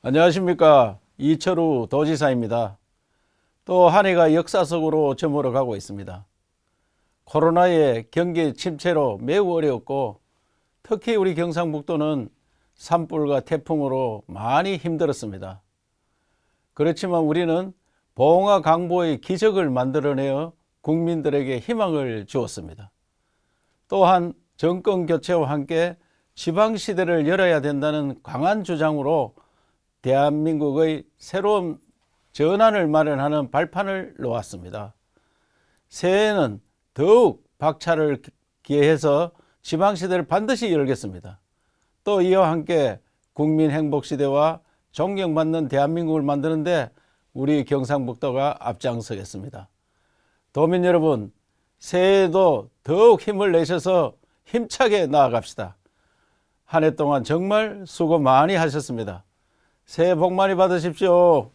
안녕하십니까 이철우 도지사입니다. 또 한 해가 역사 속으로 저물어 가고 있습니다. 코로나의 경기 침체로 매우 어려웠고 특히 우리 경상북도는 산불과 태풍으로 많이 힘들었습니다. 그렇지만 우리는 봉화 강보의 기적을 만들어내어 국민들에게 희망을 주었습니다. 또한 정권 교체와 함께 지방 시대를 열어야 된다는 강한 주장으로 대한민국의 새로운 전환을 마련하는 발판을 놓았습니다. 새해에는 더욱 박차를 기해서 지방 시대를 반드시 열겠습니다. 또 이와 함께 국민 행복 시대와 존경받는 대한민국을 만드는데 우리 경상북도가 앞장서겠습니다. 도민 여러분, 새해에도 더욱 힘을 내셔서 힘차게 나아갑시다. 한 해 동안 정말 수고 많이 하셨습니다. 새해 복 많이 받으십시오.